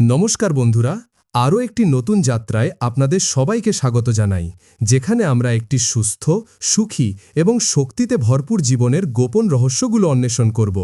নমস্কার বন্ধুরা, আরও একটি নতুন যাত্রায় আপনাদের সবাইকে স্বাগত জানাই, যেখানে আমরা একটি সুস্থ, সুখী এবং শক্তিতে ভরপুর জীবনের গোপন রহস্যগুলো অন্বেষণ করব।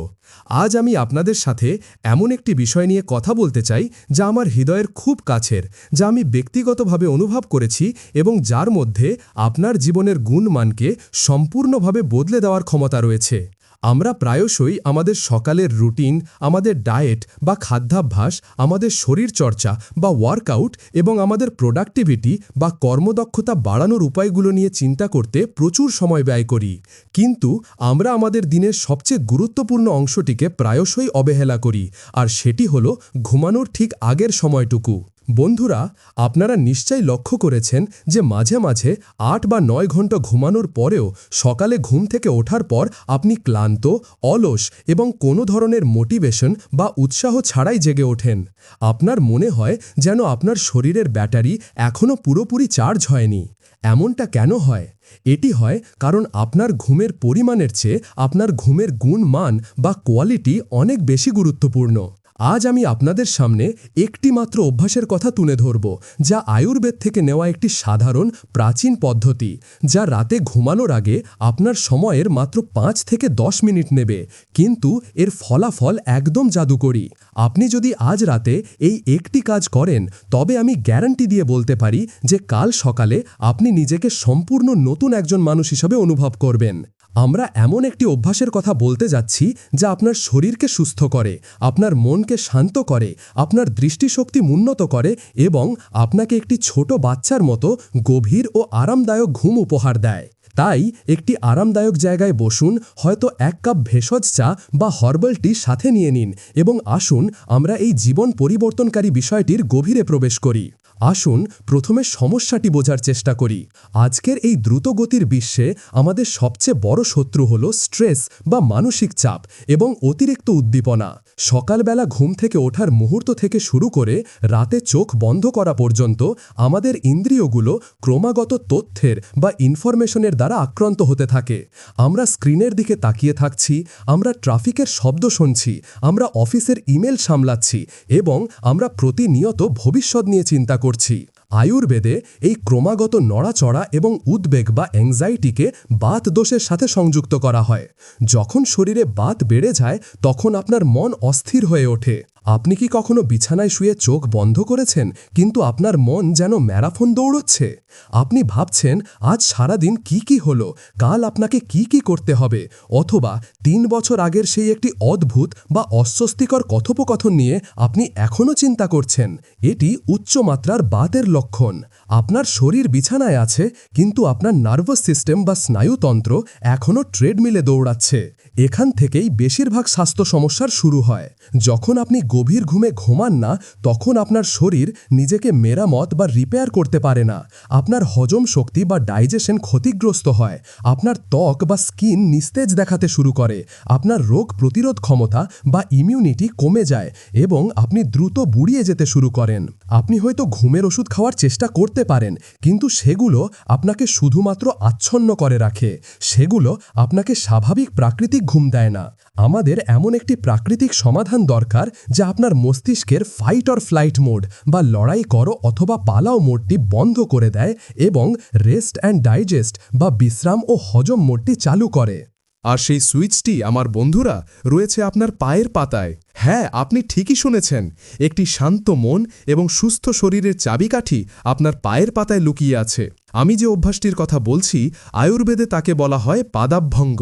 আজ আমি আপনাদের সাথে এমন একটি বিষয় নিয়ে কথা বলতে চাই, যা আমার হৃদয়ের খুব কাছের, যা আমি ব্যক্তিগতভাবে অনুভব করেছি এবং যার মধ্যে আপনার জীবনের গুণমানকে সম্পূর্ণভাবে বদলে দেওয়ার ক্ষমতা রয়েছে। আমরা প্রায়শই আমাদের সকালের রুটিন, আমাদের ডায়েট বা খাদ্যাভ্যাস, আমাদের শরীরচর্চা বা ওয়ার্কআউট এবং আমাদের প্রোডাক্টিভিটি বা কর্মদক্ষতা বাড়ানোর উপায়গুলো নিয়ে চিন্তা করতে প্রচুর সময় ব্যয় করি। কিন্তু আমরা আমাদের দিনের সবচেয়ে গুরুত্বপূর্ণ অংশটিকে প্রায়শই অবহেলা করি, আর সেটি হল ঘুমানোর ঠিক আগের সময়টুকু। বন্ধুরা, আপনারা নিশ্চয়ই লক্ষ্য করেছেন যে মাঝে মাঝে আট বা নয় ঘণ্টা ঘুমানোর পরেও সকালে ঘুম থেকে ওঠার পর আপনি ক্লান্ত, অলস এবং কোনো ধরনের মোটিভেশন বা উৎসাহ ছাড়াই জেগে ওঠেন। আপনার মনে হয় যেন আপনার শরীরের ব্যাটারি এখনও পুরোপুরি চার্জ হয়নি। এমনটা কেন হয়? এটি হয় কারণ আপনার ঘুমের পরিমাণের চেয়ে আপনার ঘুমের গুণ মান বা কোয়ালিটি অনেক বেশি গুরুত্বপূর্ণ। আজ আমি আপনাদের সামনে একটি মাত্র অভ্যাসের কথা তুলে ধরব, যা আয়ুর্বেদ থেকে নেওয়া একটি সাধারণ প্রাচীন পদ্ধতি, যা রাতে ঘুমানোর আগে আপনার সময়ের মাত্র পাঁচ থেকে দশ মিনিট নেবে, কিন্তু এর ফলাফল একদম জাদুকরি। আপনি যদি আজ রাতে এই একটি কাজ করেন, তবে আমি গ্যারান্টি দিয়ে বলতে পারি যে কাল সকালে আপনি নিজেকে সম্পূর্ণ নতুন একজন মানুষ হিসাবে অনুভব করবেন। আমরা এমন একটি অভ্যাসের কথা বলতে যাচ্ছি যা আপনার শরীরকে সুস্থ করে, আপনার মনকে শান্ত করে, আপনার দৃষ্টিশক্তি উন্নত করে এবং আপনাকে একটি ছোট বাচ্চার মতো গভীর ও আরামদায়ক ঘুম উপহার দেয়। তাই একটি আরামদায়ক জায়গায় বসুন, হয়তো এক কাপ ভেষজ চা বা হর্বাল টি সাথে নিয়ে নিন এবং আসুন আমরা এই জীবন পরিবর্তনকারী বিষয়টির গভীরে প্রবেশ করি। আসুন প্রথমে সমস্যাটি বোঝার চেষ্টা করি। আজকের এই দ্রুতগতির বিশ্বে আমাদের সবচেয়ে বড় শত্রু হল স্ট্রেস বা মানসিক চাপ এবং অতিরিক্ত উদ্দীপনা। সকালবেলা ঘুম থেকে ওঠার মুহূর্ত থেকে শুরু করে রাতে চোখ বন্ধ করা পর্যন্ত আমাদের ইন্দ্রিয়গুলো ক্রমাগত তথ্যের বা ইনফরমেশনের দ্বারা আক্রান্ত হতে থাকে। আমরা স্ক্রিনের দিকে তাকিয়ে থাকছি, আমরা ট্রাফিকের শব্দ শুনছি, আমরা অফিসের ইমেল সামলাচ্ছি এবং আমরা প্রতিনিয়ত ভবিষ্যৎ নিয়ে চিন্তা করছি। আয়ুর্বেদে এই ক্রমাগত নড়াচড়া এবং উদ্বেগ বা অ্যাংজাইটিকে বাত দোষের সাথে সংযুক্ত করা হয়। যখন শরীরে বাত বেড়ে যায়, তখন আপনার মন অস্থির হয়ে ওঠে। আপনি কি কখনো বিছানায় শুয়ে চোখ বন্ধ করেছেন, কিন্তু আপনার মন যেন ম্যারাথন দৌড়চ্ছে? আপনি ভাবছেন, আজ সারাদিন কি কি হলো, কাল আপনাকে কি কি করতে হবে, অথবা তিন বছর আগের সেই একটি অদ্ভুত বা অস্বস্তিকর কথোপকথন নিয়ে আপনি এখনও চিন্তা করছেন? এটি উচ্চমাত্রার বাতের লক্ষণ। আপনার শরীর বিছানায় আছে, কিন্তু আপনার নার্ভাস সিস্টেম বা স্নায়ুতন্ত্র এখনও ট্রেডমিলে দৌড়াচ্ছে। এখান থেকেই বেশিরভাগ স্বাস্থ্য সমস্যার শুরু হয়। যখন আপনি গভীর ঘুমে ঘুমান না, তখন আপনার শরীর নিজেকে মেরামত বা রিপেয়ার করতে পারে না। আপনার হজম শক্তি বা ডাইজেশন ক্ষতিগ্রস্ত হয়। আপনার ত্বক বা স্কিন নিস্তেজ দেখাতে শুরু করে। আপনার রোগ প্রতিরোধ ক্ষমতা বা ইমিউনিটি কমে যায় এবং আপনি দ্রুত বুড়িয়ে যেতে শুরু করেন। আপনি হয়তো ঘুমের ওষুধ খাওয়ার চেষ্টা করতে পারেন, কিন্তু সেগুলো আপনাকে শুধুমাত্র আচ্ছন্ন করে রাখে। সেগুলো আপনাকে স্বাভাবিক প্রাকৃতিক ঘুম দেয় না। আমাদের এমন একটি প্রাকৃতিক সমাধান দরকার যা আপনার মস্তিষ্কের ফাইট অর ফ্লাইট মোড বা লড়াই করো অথবা পালাও মোডটি বন্ধ করে দেয় এবং রেস্ট অ্যান্ড ডাইজেস্ট বা বিশ্রাম ও হজম মোডটি চালু করে। আর সেই সুইচটি, আমার বন্ধুরা, রয়েছে আপনার পায়ের পাতায়। হ্যাঁ আপনি ঠিকই শুনেছেন, একটি শান্ত মন এবং সুস্থ শরীরের চাবিকাঠি আপনার পায়ের পাতায় লুকিয়ে আছে। আমি যে অভ্যাসটির কথা বলছি, আয়ুর্বেদে তাকে বলা হয় পাদাভ্যঙ্গ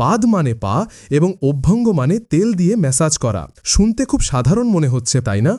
পাদ মানে পা এবং অভ্যঙ্গ মানে তেল দিয়ে ম্যাসাজ করা। শুনতে খুব সাধারণ মনে হচ্ছে, তাই না?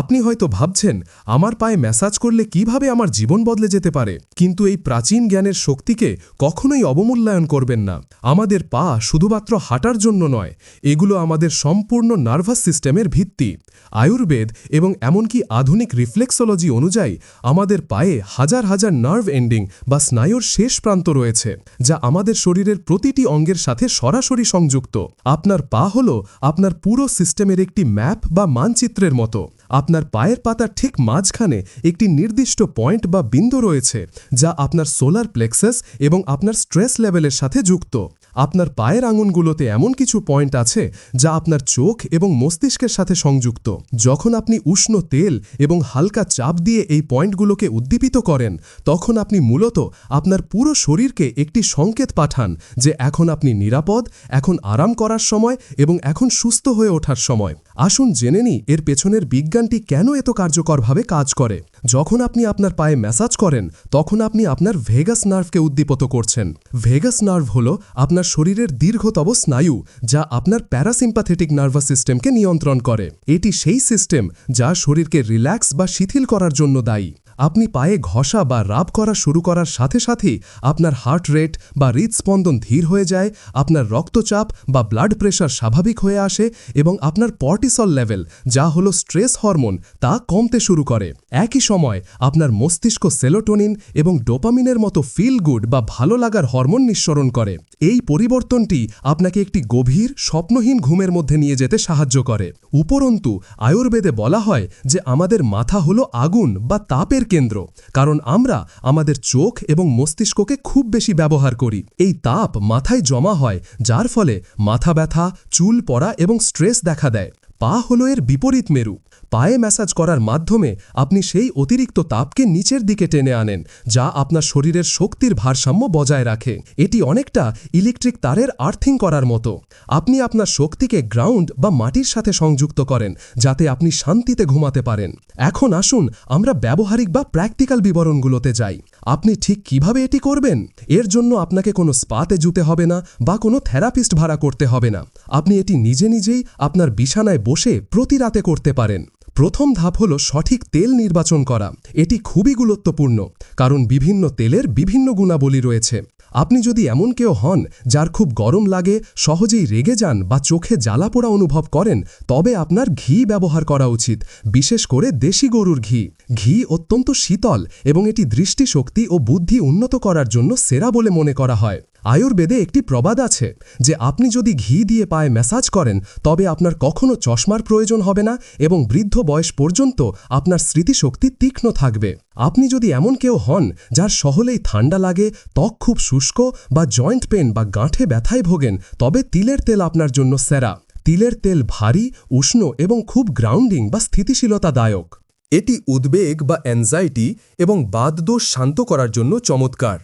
আপনি হয়তো ভাবছেন, আমার পায়ে ম্যাসাজ করলে কীভাবে আমার জীবন বদলে যেতে পারে? কিন্তু এই প্রাচীন জ্ঞানের শক্তিকে কখনোই অবমূল্যায়ন করবেন না। আমাদের পা শুধুমাত্র হাঁটার জন্য নয়, এগুলো আমাদের সম্পূর্ণ নার্ভাস সিস্টেমের ভিত্তি। আয়ুর্বেদ এবং এমনকি আধুনিক রিফ্লেক্সোলজি অনুযায়ী আমাদের পায়ে হাজার হাজার নার্ভ এন্ডিং বা স্নায়ুর শেষ প্রান্ত রয়েছে, যা আমাদের শরীরের প্রতিটি অঙ্গের সাথে সরাসরি সংযুক্ত। আপনার পা হল আপনার পুরো সিস্টেমের একটি ম্যাপ বা মানচিত্রের মতো। আপনার পায়ের পাতার ঠিক মাঝখানে একটি নির্দিষ্ট পয়েন্ট বা বিন্দু রয়েছে, যা আপনার সোলার প্লেক্সাস এবং আপনার স্ট্রেস লেভেলের সাথে যুক্ত। আপনার পায়ের আঙুনগুলোতে এমন কিছু পয়েন্ট আছে, যা আপনার চোখ এবং মস্তিষ্কের সাথে সংযুক্ত। যখন আপনি উষ্ণ তেল এবং হালকা চাপ দিয়ে এই পয়েন্টগুলোকে উদ্দীপিত করেন, তখন আপনি মূলত আপনার পুরো শরীরকে একটি সংকেত পাঠান যে এখন আপনি নিরাপদ, এখন আরাম করার সময় এবং এখন সুস্থ হয়ে ওঠার সময়। আসুন জেনে নিই, এর পেছনের বিজ্ঞানটি কেন এত কার্যকরভাবে কাজ করে? যখন আপনি আপনার পায়ে ম্যাসাজ করেন, তখন আপনি আপনার ভেগাস নার্ভকে উদ্দীপত করছেন। ভেগাস নার্ভ হল আপনার শরীরের দীর্ঘতম স্নায়ু, যা আপনার প্যারাসিম্পাথেটিক নার্ভাস সিস্টেমকে নিয়ন্ত্রণ করে। এটি সেই সিস্টেম যা শরীরকে রিল্যাক্স বা শিথিল করার জন্য দায়ী। আপনি পায়ে ঘষা বা রাব করা শুরু করার সাথে সাথেই আপনার হার্ট রেট বা হৃদস্পন্দন ধীর হয়ে যায়, আপনার রক্তচাপ বা ব্লাড প্রেশার স্বাভাবিক হয়ে আসে এবং আপনার পর্টিসল লেভেল যা হলো স্ট্রেস হরমোন তা কমতে শুরু করে। একই সময় আপনার মস্তিষ্ক সেলোটোনিন এবং ডোপামিনের মতো ফিল গুড বা ভালো লাগার হরমোন নিঃসরণ করে। এই পরিবর্তনটি আপনাকে একটি গভীর, স্বপ্নহীন ঘুমের মধ্যে নিয়ে যেতে সাহায্য করে। উপরন্তু, আয়ুর্বেদে বলা হয় যে আমাদের মাথা হলো আগুন বা তাপের কেন্দ্র, কারণ আমরা আমাদের চোখ এবং মস্তিষ্ককে খুব বেশি ব্যবহার করি। এই তাপ মাথায় জমা হয়, যার ফলে মাথা ব্যথা, চুল পড়া এবং স্ট্রেস দেখা দেয়। পা হলো এর বিপরীত মেরু। পায়ে ম্যাসাজ করার মাধ্যমে আপনি সেই অতিরিক্ত তাপকে নিচের দিকে টেনে আনেন, যা আপনার শরীরের শক্তির ভারসাম্য বজায় রাখে। এটি অনেকটা ইলেকট্রিক তারের আর্থিং করার মতো। আপনি আপনার শক্তিকে গ্রাউন্ড বা মাটির সাথে সংযুক্ত করেন, যাতে আপনি শান্তিতে ঘুমাতে পারেন। এখন আসুন আমরা ব্যবহারিক বা প্র্যাকটিক্যাল বিবরণগুলোতে যাই। আপনি ঠিক কীভাবে এটি করবেন? এর জন্য আপনাকে কোনো স্পাতে জুতে হবে না বা কোনো থেরাপিস্ট ভাড়া করতে হবে না। আপনি এটি নিজে নিজেই আপনার বিছানায় বসে প্রতি রাতে করতে পারেন। প্রথম ধাপ হল সঠিক তেল নির্বাচন করা। এটি খুবই গুরুত্বপূর্ণ, কারণ বিভিন্ন তেলের বিভিন্ন গুণাবলী রয়েছে। আপনি যদি এমন কেউ হন যার খুব গরম লাগে, সহজেই রেগে যান বা চোখে জ্বালাপোড়া অনুভব করেন, তবে আপনার ঘি ব্যবহার করা উচিত, বিশেষ করে দেশি গরুর ঘি। ঘি অত্যন্ত শীতল এবং এটি দৃষ্টিশক্তি ও বুদ্ধি উন্নত করার জন্য সেরা বলে মনে করা হয়। আয়ুর্বেদে একটি প্রবাদ আছে যে আপনি যদি ঘি দিয়ে পায়ে ম্যাসাজ করেন, তবে আপনার কখনও চশমার প্রয়োজন হবে না এবং বৃদ্ধ বয়স পর্যন্ত আপনার স্মৃতিশক্তি তীক্ষ্ণ থাকবে। আপনি যদি এমন কেউ হন, যার সহলেই ঠান্ডা লাগে, ত্বক খুব শুষ্ক বা জয়েন্ট পেন বা গাঁঠে ব্যথায় ভোগেন, তবে তিলের তেল আপনার জন্য সেরা। তিলের তেল ভারী, উষ্ণ এবং খুব গ্রাউন্ডিং বা স্থিতিশীলতাদায়ক। এটি উদ্বেগ বা অ্যাংজাইটি এবং বাদদোষ শান্ত করার জন্য চমৎকার।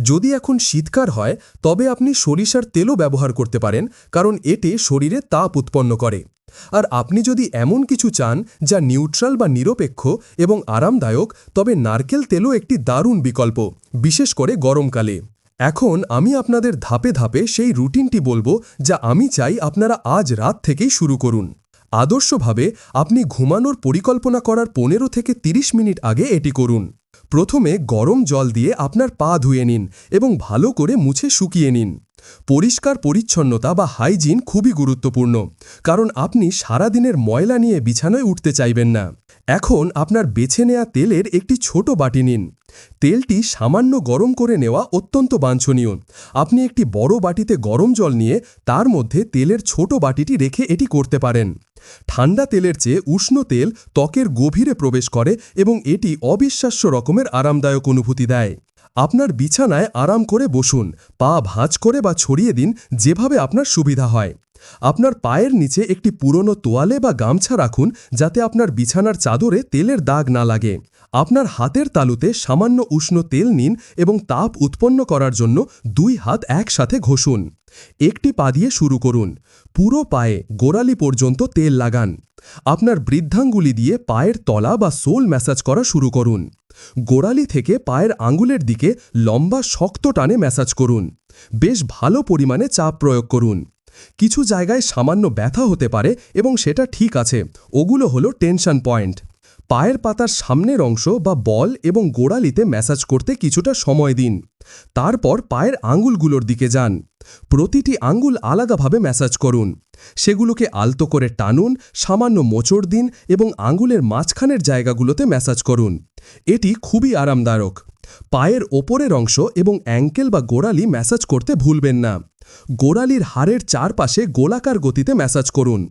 যদি এখন শীতকার হয়, তবে আপনি সরিষার তেলও ব্যবহার করতে পারেন, কারণ এটি শরীরে তাপ উৎপন্ন করে। আর আপনি যদি এমন কিছু চান, যা নিউট্রাল বা নিরপেক্ষ এবং আরামদায়ক, তবে নারকেল তেলও একটি দারুণ বিকল্প, বিশেষ করে গরমকালে। এখন আমি আপনাদের ধাপে ধাপে সেই রুটিনটি বলব, যা আমি চাই আপনারা আজ রাত থেকেই শুরু করুন। আদর্শভাবে আপনি ঘুমানোর পরিকল্পনা করার পনেরো থেকে ৩০ মিনিট আগে এটি করুন। প্রথমে গরম জল দিয়ে আপনার পা ধুয়ে নিন এবং ভালো করে মুছে শুকিয়ে নিন। পরিষ্কার পরিচ্ছন্নতা বা হাইজিন খুবই গুরুত্বপূর্ণ, কারণ আপনি সারাদিনের ময়লা নিয়ে বিছানায় উঠতে চাইবেন না। এখন আপনার বেছে নেয়া তেলের একটি ছোট বাটি নিন। তেলটি সামান্য গরম করে নেওয়া অত্যন্ত বাঞ্ছনীয়। আপনি একটি বড় বাটিতে গরম জল নিয়ে তার মধ্যে তেলের ছোট বাটিটি রেখে এটি করতে পারেন। ঠান্ডা তেলের চেয়ে উষ্ণ তেল ত্বকের গভীরে প্রবেশ করে এবং এটি অবিশ্বাস্য রকমের আরামদায়ক অনুভূতি দেয়। আপনার বিছানায় আরাম করে বসুন, পা ভাঁজ করে বা ছড়িয়ে দিন, যেভাবে আপনার সুবিধা হয়। আপনার পায়ের নিচে একটি পুরনো তোয়ালে বা গামছা রাখুন, যাতে আপনার বিছানার চাদরে তেলের দাগ না লাগে। আপনার হাতের তালুতে সামান্য উষ্ণ তেল নিন এবং তাপ উৎপন্ন করার জন্য দুই হাত একসাথে ঘষুন। একটি পা দিয়ে শুরু করুন। পুরো পায়ে গোড়ালি পর্যন্ত তেল লাগান। আপনার বৃদ্ধাঙ্গুলি দিয়ে পায়ের তলা বা সোল ম্যাসাজ করা শুরু করুন। গোড়ালি থেকে পায়ের আঙ্গুলের দিকে লম্বা শক্ত টানে ম্যাসাজ করুন। বেশ ভালো পরিমাণে চাপ প্রয়োগ করুন। কিছু জায়গায় সামান্য ব্যথা হতে পারে এবং সেটা ঠিক আছে। ওগুলো হলো টেনশন পয়েন্ট। পায়ের পাতার সামনের অংশ বা বল এবং গোড়ালিতে ম্যাসাজ করতে কিছুটা সময় দিন। তারপর পায়ের আঙ্গুলগুলোর দিকে যান। প্রতিটি আঙ্গুল আলাদাভাবে ম্যাসাজ করুন। সেগুলোকে আলতো করে টানুন, সামান্য মোচড় দিন এবং আঙ্গুলের মাঝখানের জায়গাগুলোতে ম্যাসাজ করুন। এটি খুবই আরামদায়ক। পায়ের ওপরের অংশ এবং অ্যাঙ্কেল বা গোড়ালি ম্যাসাজ করতে ভুলবেন না। গোড়ালির হাড়ের চারপাশে গোলাকার গতিতে ম্যাসাজ করুন।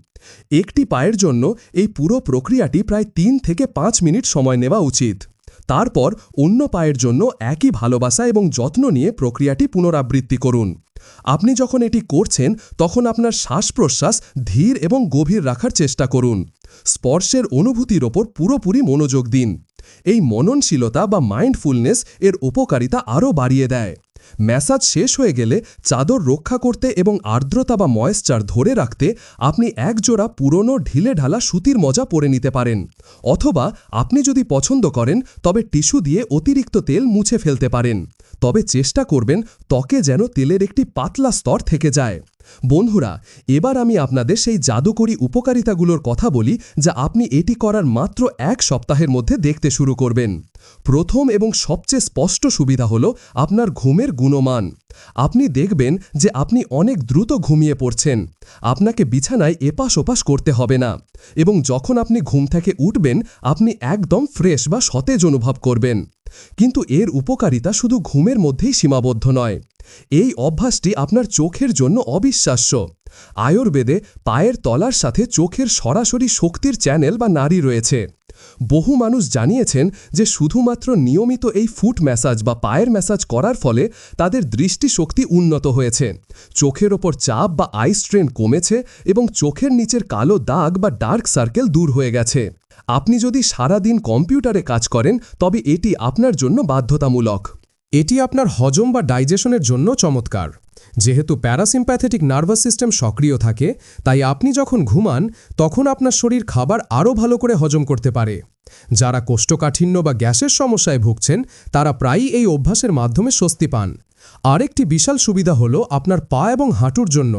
একটি পায়ের জন্য এই পুরো প্রক্রিয়াটি প্রায় তিন থেকে পাঁচ মিনিট সময় নেওয়া উচিত। তারপর অন্য পায়ের জন্য একই ভালোবাসা এবং যত্ন নিয়ে প্রক্রিয়াটি পুনরাবৃত্তি করুন। আপনি যখন এটি করছেন, তখন আপনার শ্বাস প্রশ্বাস ধীর এবং গভীর রাখার চেষ্টা করুন। স্পর্শের অনুভূতির ওপর পুরোপুরি মনোযোগ দিন। এই মননশীলতা বা মাইন্ডফুলনেস এর উপকারিতা আরও বাড়িয়ে দেয়। ম্যাসাজ শেষ হয়ে গেলে চাদর রক্ষা করতে এবং আর্দ্রতা বা ময়েশ্চার ধরে রাখতে আপনি একজোড়া পুরনো ঢিলে ঢালা সুতির মজা পরে নিতে পারেন। অথবা আপনি যদি পছন্দ করেন, তবে টিস্যু দিয়ে অতিরিক্ত তেল মুছে ফেলতে পারেন। তবে চেষ্টা করবেন ত্বকে যেন তেলের একটি পাতলা স্তর থেকে যায়। বন্ধুরা, এবার আমি আপনাদের সেই জাদুকরী উপকারিতাগুলোর কথা বলি যা আপনি এটি করার মাত্র এক সপ্তাহের মধ্যে দেখতে শুরু করবেন। প্রথম এবং সবচেয়ে স্পষ্ট সুবিধা হল আপনার ঘুমের গুণমান। আপনি দেখবেন যে আপনি অনেক দ্রুত ঘুমিয়ে পড়ছেন। আপনাকে বিছানায় এপাশ ওপাশ করতে হবে না এবং যখন আপনি ঘুম থেকে উঠবেন, আপনি একদম ফ্রেশ বা সতেজ অনুভব করবেন। কিন্তু এর উপকারিতা শুধু ঘুমের মধ্যেই সীমাবদ্ধ নয়। এই অভ্যাসটি আপনার চোখের জন্য অবিশ্বাস্য। আয়ুর্বেদে পায়ের তলার সাথে চোখের সরাসরি শক্তির চ্যানেল বা নারী রয়েছে। বহু মানুষ জানিয়েছেন যে শুধুমাত্র নিয়মিত এই ফুট ম্যাসাজ বা পায়ের ম্যাসাজ করার ফলে তাদের দৃষ্টিশক্তি উন্নত হয়েছে। চোখের ওপর চাপ বা আই স্ট্রেন কমেছে এবং চোখের নিচের কালো দাগ বা ডার্ক সার্কেল দূর হয়ে গেছে। আপনি যদি সারা দিন কম্পিউটারে কাজ করেন, তবে এটি আপনার জন্য বাধ্যতামূলক। এটি আপনার হজম বা ডাইজেশনের জন্য চমৎকার। যেহেতু প্যারাসিম্প্যাথেটিক নার্ভাস সিস্টেম সক্রিয় থাকে, তাই আপনি যখন ঘুমান, তখন আপনার শরীর খাবার আরও ভালো করে হজম করতে পারে। যারা কোষ্ঠকাঠিন্য বা গ্যাসের সমস্যায় ভুগছেন, তারা প্রায়ই এই অভ্যাসের মাধ্যমে স্বস্তি পান। আরেকটি বিশাল সুবিধা হল আপনার পা এবং হাঁটুর জন্য।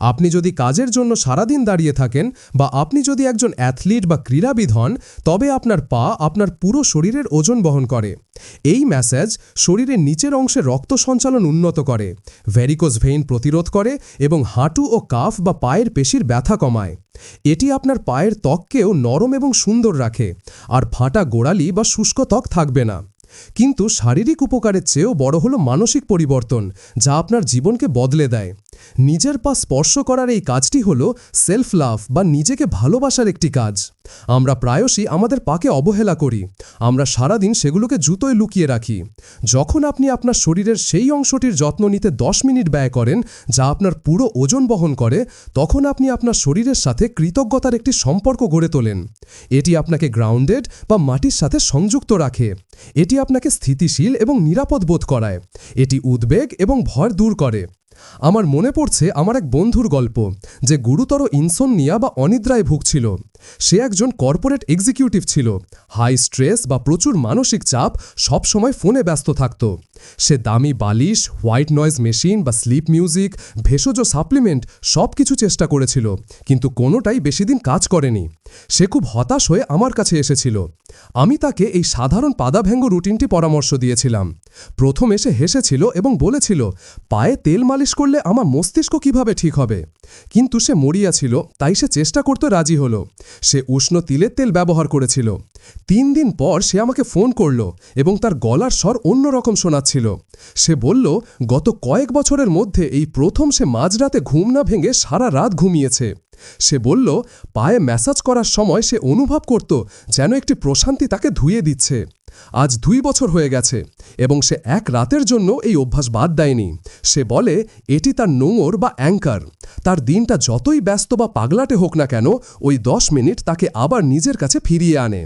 আপনি যদি কাজের জন্য সারাদিন দাঁড়িয়ে থাকেন বা আপনি যদি একজন অ্যাথলিট বা ক্রীড়াবিদ হন, তবে আপনার পা আপনার পুরো শরীরের ওজন বহন করে। এই ম্যাসাজ শরীরের নিচের অংশে রক্ত সঞ্চালন উন্নত করে ভ্যারিকোজ ভেইন প্রতিরোধ করে এবং হাঁটু ও কাফ বা পায়ের পেশির ব্যথা কমায়। এটি আপনার পায়ের ত্বককেও নরম এবং সুন্দর রাখে, আর ফাটা গোড়ালি বা শুষ্ক ত্বক থাকবে না। কিন্তু শারীরিক উপকারের চেয়েও বড় হলো মানসিক পরিবর্তন যা আপনার জীবনকে বদলে দেয়। নিজের পা স্পর্শ করার এই কাজটি হল সেলফ লাভ বা নিজেকে ভালোবাসার একটি কাজ। আমরা প্রায়শই আমাদের পাকে অবহেলা করি। আমরা সারাদিন সেগুলোকে জুতোয় লুকিয়ে রাখি। যখন আপনি আপনার শরীরের সেই অংশটির যত্ন নিতে দশ মিনিট ব্যয় করেন, যা আপনার পুরো ওজন বহন করে, তখন আপনি আপনার শরীরের সাথে কৃতজ্ঞতার একটি সম্পর্ক গড়ে তোলেন। এটি আপনাকে গ্রাউন্ডেড বা মাটির সাথে সংযুক্ত রাখে। এটি আপনাকে স্থিতিশীল এবং নিরাপদ বোধ করায়। এটি উদ্বেগ এবং ভয় দূর করে। আমার মনে পড়ছে আমার এক বন্ধুর গল্প, যে গুরুতর ইনসোননিয়া বা অনিদ্রায় ভুগছিল। সে একজন কর্পোরেট এক্সিকিউটিভ ছিল। হাই স্ট্রেস বা প্রচুর মানসিক চাপ সবসময় ফোনে ব্যস্ত থাকত। সে দামি বালিশ, হোয়াইট নয়েজ মেশিন বা স্লিপ মিউজিক, ভেষজ সাপ্লিমেন্ট সব কিছু চেষ্টা করেছিল, কিন্তু কোনোটাই বেশি দিন কাজ করেনি। সে খুব হতাশ হয়ে আমার কাছে এসেছিল। আমি তাকে এই সাধারণ পাদাভ্যঙ্গ রুটিনটি পরামর্শ দিয়েছিলাম। প্রথমে সে হেসেছিল এবং বলেছিল, পায়ে তেল মালিশ করলে আমার মস্তিষ্ক কীভাবে ঠিক হবে? কিন্তু সে মরিয়া ছিল, তাই সে চেষ্টা করতে রাজি হল। সে উষ্ণ তিলের তেল ব্যবহার করেছিল। তিন দিন পর সে আমাকে ফোন করল এবং তার গলার স্বর অন্যরকম শোনাচ্ছিল। সে বলল, গত কয়েক বছরের মধ্যে এই প্রথম সে মাঝরাতে ঘুম না ভেঙে সারা রাত ঘুমিয়েছে। সে বলল, পায়ে ম্যাসাজ করার সময় সে অনুভব করত যেন একটি প্রশান্তি তাকে ধুয়ে দিচ্ছে। আজ দুই বছর হয়ে গেছে এবং সে এক রাতের জন্য এই অভ্যাস বাদ দেয়নি। সে বলে, এটি তার নোঙর বা অ্যাঙ্কার। তার দিনটা যতই ব্যস্ত বা পাগলাটে হোক না কেন, ওই দশ মিনিট তাকে আবার নিজের কাছে ফিরিয়ে আনে।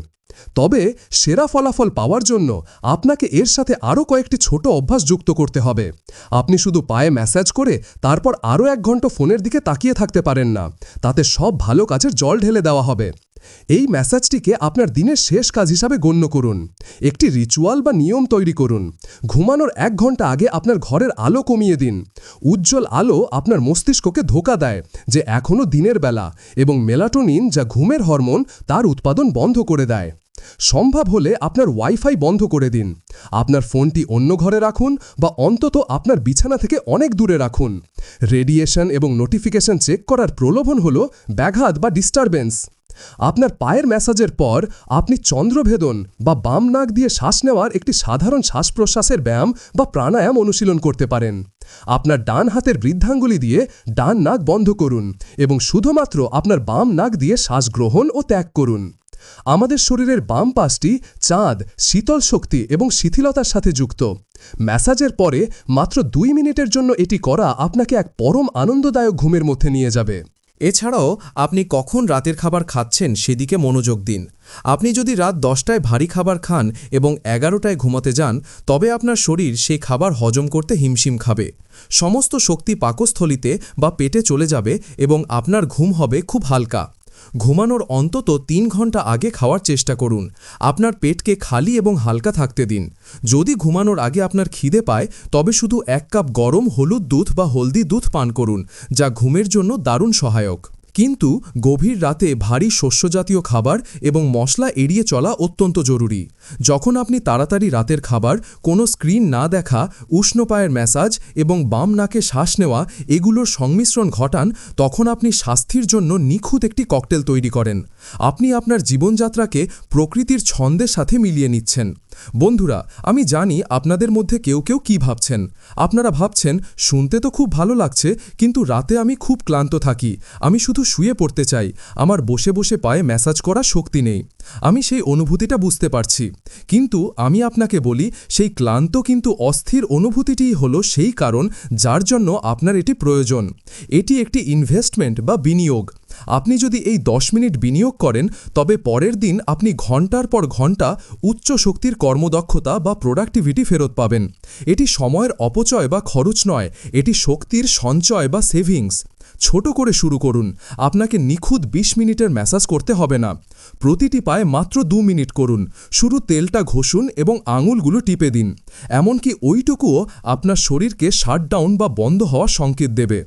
তবে সেরা ফলাফল পাওয়ার জন্য আপনাকে এর সাথে আরও কয়েকটি ছোট অভ্যাস যুক্ত করতে হবে। আপনি শুধু পায়ে ম্যাসাজ করে তারপর আরও এক ঘণ্টা ফোনের দিকে তাকিয়ে থাকতে পারেন না, তাতে সব ভালো কাজের জল ঢেলে দেওয়া হবে। এই ম্যাসাজটিকে আপনার দিনের শেষ কাজ হিসাবে গণ্য করুন। একটি রিচুয়াল বা নিয়ম তৈরি করুন। ঘুমানোর এক ঘণ্টা আগে আপনার ঘরের আলো কমিয়ে দিন। উজ্জ্বল আলো আপনার মস্তিষ্ককে ধোকা দেয় যে এখনও দিনের বেলা এবং মেলাটোনিন যা ঘুমের হরমোন তার উৎপাদন বন্ধ করে দেয়। সম্ভব হলে আপনার ওয়াইফাই বন্ধ করে দিন। আপনার ফোনটি অন্য ঘরে রাখুন বা অন্তত আপনার বিছানা থেকে অনেক দূরে রাখুন। রেডিয়েশন এবং নোটিফিকেশন চেক করার প্রলোভন হল ব্যাঘাত বা ডিস্টারবেন্স। আপনার পায়ের ম্যাসাজের পর আপনি চন্দ্রভেদন বা বাম নাক দিয়ে শ্বাস নেওয়ার একটি সাধারণ শ্বাস প্রশ্বাসের ব্যায়াম বা প্রাণায়াম অনুশীলন করতে পারেন। আপনার ডান হাতের বৃদ্ধাঙ্গুলি দিয়ে ডান নাক বন্ধ করুন এবং শুধুমাত্র আপনার বাম নাক দিয়ে শ্বাস গ্রহণ ও ত্যাগ করুন। আমাদের শরীরের বাম পাশটি চাঁদ, শীতল শক্তি এবং শিথিলতার সাথে যুক্ত। ম্যাসাজের পরে মাত্র দুই মিনিটের জন্য এটি করা আপনাকে এক পরম আনন্দদায়ক ঘুমের মধ্যে নিয়ে যাবে। এছাড়াও আপনি কখন রাতের খাবার খাচ্ছেন সেদিকে মনোযোগ দিন। আপনি যদি রাত দশটায় ভারী খাবার খান এবং এগারোটায় ঘুমাতে যান, তবে আপনার শরীর সেই খাবার হজম করতে হিমশিম খাবে। সমস্ত শক্তি পাকস্থলিতে বা পেটে চলে যাবে এবং আপনার ঘুম হবে খুব হালকা। ঘুমানোর অন্তত তিন ঘণ্টা আগে খাওয়ার চেষ্টা করুন। আপনার পেটকে খালি এবং হালকা থাকতে দিন। যদি ঘুমানোর আগে আপনার খিদে পায়, তবে শুধু এক কাপ গরম হলুদ দুধ বা হলদি দুধ পান করুন, যা ঘুমের জন্য দারুণ সহায়ক। কিন্তু গভীর রাতে ভারী শস্যজাতীয় খাবার এবং মশলা এড়িয়ে চলা অত্যন্ত জরুরি। যখন আপনি তাড়াতাড়ি রাতের খাবার কোনো স্ক্রিন না দেখা, উষ্ণ পায়ের ম্যাসাজ এবং বাম নাকে শ্বাস নেওয়া এগুলোর সংমিশ্রণ ঘটান, তখন আপনি স্বাস্থ্যের জন্য নিখুঁত একটি ককটেল তৈরি করেন। আপনি আপনার জীবনযাত্রাকে প্রকৃতির ছন্দের সাথে মিলিয়ে নিচ্ছেন। বন্ধুরা, আমি জানি আপনাদের মধ্যে কেউ কেউ কি ভাবছেন। আপনারা ভাবছেন, শুনতে তো খুব ভালো লাগছে, কিন্তু রাতে আমি খুব ক্লান্ত থাকি। আমি শুধু শুয়ে পড়তে চাই। আমার বসে বসে পায়ে ম্যাসাজ করা শক্তি নেই। আমি সেই অনুভূতিটা বুঝতে পারছি। কিন্তু আমি আপনাকে বলি, সেই ক্লান্ত কিন্তু অস্থির অনুভূতিটিই হলো সেই কারণ যার জন্য আপনার এটি প্রয়োজন। এটি একটি ইনভেস্টমেন্ট বা বিনিয়োগ। আপনি যদি এই দশ মিনিট বিনিয়োগ করেন, তবে পরের দিন আপনি ঘণ্টার পর ঘণ্টা উচ্চ শক্তির কর্মদক্ষতা বা প্রোডাক্টিভিটি ফেরত পাবেন। এটি সময়ের অপচয় বা খরচ নয়, এটি শক্তির সঞ্চয় বা সেভিংস ছোট করে শুরু করুন, আপনাকে নিখুঁত ২০ মিনিটের ম্যাসাজ করতে হবে না। প্রতিটি পায়ে মাত্র দু মিনিট করুন, শুরু তেলটা ঘষুন এবং আঙুলগুলো টিপে দিন। এমনকি ওইটুকুও আপনার শরীরকে শাটডাউন বা বন্ধ হওয়ার সংকেত দেবে।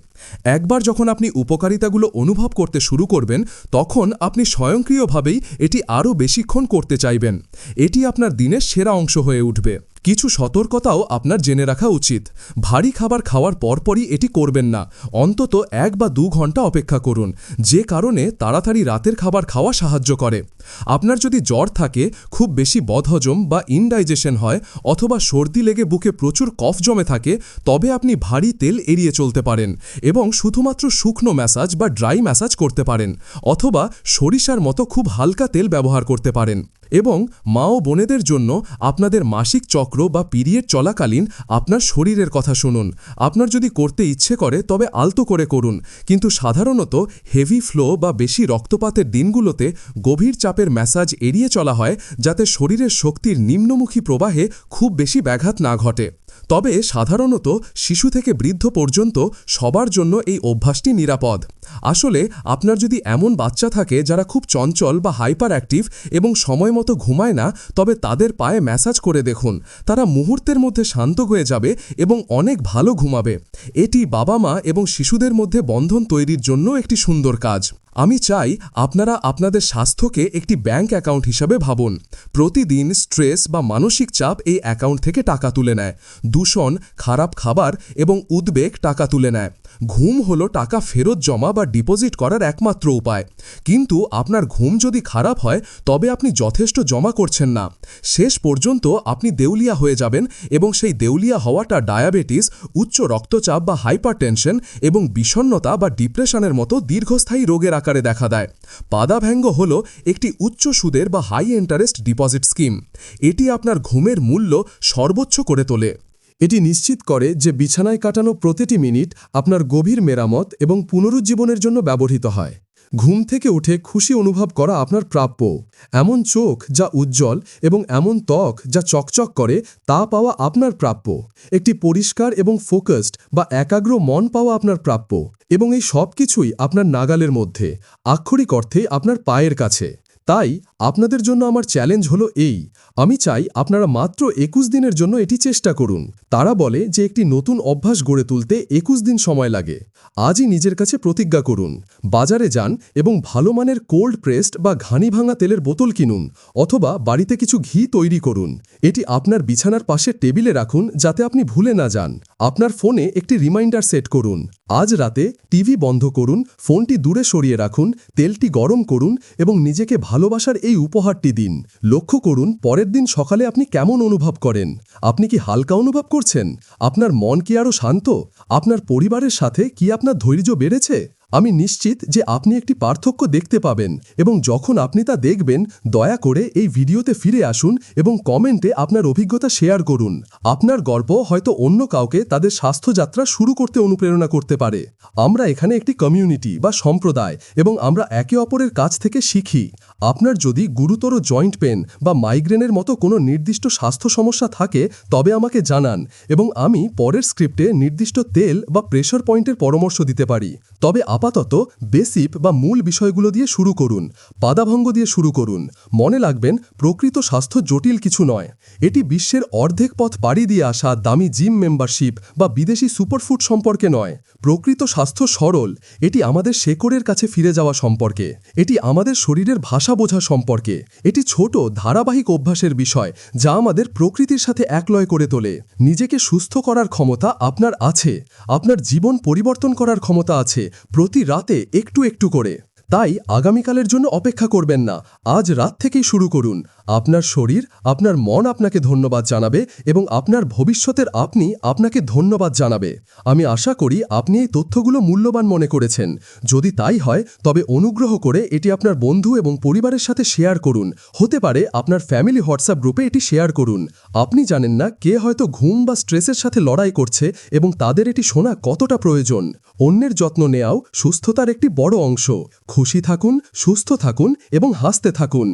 একবার যখন আপনি উপকারিতাগুলো অনুভব করতে শুরু করবেন, তখন আপনি স্বয়ংক্রিয়ভাবেই এটি আরও বেশিক্ষণ করতে চাইবেন। এটি আপনার দিনের সেরা অংশ হয়ে উঠবে। কিছু সতর্কতাও আপনার জেনে রাখা উচিত। ভারী খাবার খাওয়ার পরপরই এটি করবেন না। অন্তত এক বা দু ঘণ্টা অপেক্ষা করুন। যে কারণে তাড়াতাড়ি রাতের খাবার খাওয়া সাহায্য করে। আপনার যদি জ্বর থাকে, খুব বেশি বদহজম বা ইনডাইজেশন হয় অথবা সর্দি লেগে বুকে প্রচুর কফ জমে থাকে, তবে আপনি ভারী তেল এড়িয়ে চলতে পারেন। এবং শুধুমাত্র শুকনো ম্যাসাজ বা ড্রাই ম্যাসাজ করতে পারেন, অথবা সরিষার মতো খুব হালকা তেল ব্যবহার করতে পারেন। এবং মা ও বোনেদের জন্য আপনাদের মাসিক চক্র বা পিরিয়ড চলাকালীন আপনার শরীরের কথা শুনুন। আপনার যদি করতে ইচ্ছে করে, তবে আলতো করে করুন। কিন্তু সাধারণত হেভি ফ্লো বা বেশি রক্তপাতের দিনগুলোতে গভীর চাপের ম্যাসাজ এড়িয়ে চলা হয়, যাতে শরীরের শক্তির নিম্নমুখী প্রবাহে খুব বেশি ব্যাঘাত না ঘটে। তবে সাধারণত শিশু থেকে বৃদ্ধ পর্যন্ত সবার জন্য এই অভ্যাসটি নিরাপদ। আসলে আপনার যদি এমন বাচ্চা থাকে যারা খুব চঞ্চল বা হাইপার অ্যাক্টিভ এবং সময় মতো ঘুমায় না, তবে তাদের পায়ে ম্যাসাজ করে দেখুন। তারা মুহূর্তের মধ্যে শান্ত হয়ে যাবে এবং অনেক ভালো ঘুমাবে। এটি বাবা মা এবং শিশুদের মধ্যে বন্ধন তৈরির জন্য একটি সুন্দর কাজ। আমি চাই আপনারা আপনাদের স্বাস্থ্যকে একটি ব্যাংক অ্যাকাউন্ট হিসাবে ভাবুন। প্রতিদিন স্ট্রেস বা মানসিক চাপ এই অ্যাকাউন্ট থেকে টাকা তুলে নেয়। দূষণ, খারাপ খাবার এবং উদ্বেগ টাকা তুলে নেয়। ঘুম হলো টাকা ফেরত জমা বা ডিপোজিট করার একমাত্র উপায়। কিন্তু আপনার ঘুম যদি খারাপ হয়, তবে আপনি যথেষ্ট জমা করছেন না। শেষ পর্যন্ত আপনি দেউলিয়া হয়ে যাবেন এবং সেই দেউলিয়া হওয়াটা ডায়াবেটিস, উচ্চ রক্তচাপ বা হাইপারটেনশন এবং বিষণ্নতা বা ডিপ্রেশনের মতো দীর্ঘস্থায়ী রোগের আকারে দেখা দেয়। পাদাভ্যাঙ্গ হল একটি উচ্চ সুদের বা হাই ইন্টারেস্ট ডিপোজিট স্কিম। এটি আপনার ঘুমের মূল্য সর্বোচ্চ করে তোলে। এটি নিশ্চিত করে যে বিছানায় কাটানো প্রতিটি মিনিট আপনার গভীর মেরামত এবং পুনরুজ্জীবনের জন্য ব্যবহৃত হয়। ঘুম থেকে উঠে খুশি অনুভব করা আপনার প্রাপ্য। এমন চোখ যা উজ্জ্বল এবং এমন ত্বক যা চকচক করে তা পাওয়া আপনার প্রাপ্য। একটি পরিষ্কার এবং ফোকাসড বা একাগ্র মন পাওয়া আপনার প্রাপ্য এবং এই সব কিছুই আপনার নাগালের মধ্যে, আক্ষরিক অর্থে আপনার পায়ের কাছে। তাই আপনাদের জন্য আমার চ্যালেঞ্জ হলো এই। আমি চাই আপনারা মাত্র একুশ দিনের জন্য এটি চেষ্টা করুন। তারা বলে যে একটি নতুন অভ্যাস গড়ে তুলতে একুশ দিন সময় লাগে। আজই নিজের কাছে প্রতিজ্ঞা করুন। বাজারে যান এবং ভালো মানের কোল্ড প্রেসড বা ঘানি ভাঙা তেলের বোতল কিনুন অথবা বাড়িতে কিছু ঘি তৈরি করুন। এটি আপনার বিছানার পাশে টেবিলে রাখুন যাতে আপনি ভুলে না যান। আপনার ফোনে একটি রিমাইন্ডার সেট করুন। আজ রাতে টিভি বন্ধ করুন, ফোনটি দূরে সরিয়ে রাখুন, তেলটি গরম করুন এবং নিজেকে ভালোবাসার এই উপহারটি দিন। লক্ষ্য করুন, পরের দিন সকালে আপনি কেমন অনুভব করেন? আপনি কি হালকা অনুভব করছেন? আপনার মন কি আরও শান্ত? আপনার পরিবারের সাথে কি আপনার ধৈর্য বেড়েছে? আমি নিশ্চিত যে আপনি একটি পার্থক্য দেখতে পাবেন এবং যখন আপনি তা দেখবেন, দয়া করে এই ভিডিওতে ফিরে আসুন এবং কমেন্টে আপনার অভিজ্ঞতা শেয়ার করুন। আপনার গল্প হয়তো অন্য কাউকে তাদের স্বাস্থ্যযাত্রা শুরু করতে অনুপ্রেরণা করতে পারে। আমরা এখানে একটি কমিউনিটি বা সম্প্রদায় এবং আমরা একে অপরের কাছ থেকে শিখি। আপনার যদি গুরুতর জয়েন্ট পেন বা মাইগ্রেনের মতো কোনো নির্দিষ্ট স্বাস্থ্য সমস্যা থাকে, তবে আমাকে জানান এবং আমি পরের স্ক্রিপ্টে নির্দিষ্ট তেল বা প্রেশার পয়েন্টের পরামর্শ দিতে পারি। তবে আপাতত বেসিপ বা মূল বিষয়গুলো দিয়ে শুরু করুন, পাদাভঙ্গ দিয়ে শুরু করুন। মনে লাগবেন প্রকৃত স্বাস্থ্য জটিল কিছু নয়। এটি বিশ্বের অর্ধেক পথ পাড়ি দিয়ে আসা দামি জিম মেম্বারশিপ বা বিদেশি সুপারফুড সম্পর্কে নয়। প্রকৃত স্বাস্থ্য সরল, এটি আমাদের শেকড়ের কাছে ফিরে যাওয়া সম্পর্কে। এটি আমাদের শরীরের ভাষা বোঝা সম্পর্কে। এটি ছোট, ধারাবাহিক অভ্যাসের বিষয়, যা আমাদের প্রকৃতির সাথে একলয় করে তোলে। নিজেকে সুস্থ করার ক্ষমতা আপনার আছে। আপনার জীবন পরিবর্তন করার ক্ষমতা আছে প্রতি রাতে একটু একটু করে। তাই আগামীকালের জন্য অপেক্ষা করবেন না। আজ রাত থেকেই শুরু করুন। আপনার শরীর, আপনার মন আপনাকে ধন্যবাদ জানাবে এবং আপনার ভবিষ্যতের আপনি আপনাকে ধন্যবাদ জানাবে। আমি আশা করি আপনি এই তথ্যগুলো মূল্যবান মনে করেছেন। যদি তাই হয়, তবে অনুগ্রহ করে এটি আপনার বন্ধু এবং পরিবারের সাথে শেয়ার করুন। হতে পারে আপনার ফ্যামিলি হোয়াটসঅ্যাপ গ্রুপে এটি শেয়ার করুন। আপনি জানেন না কে হয়তো ঘুম বা স্ট্রেসের সাথে লড়াই করছে এবং তাদের এটি শোনা কতটা প্রয়োজন। অন্যের যত্ন নেওয়াও সুস্থতার একটি বড় অংশ। খুশি থাকুন সুস্থ থাকুন এবং হাসতে থাকুন।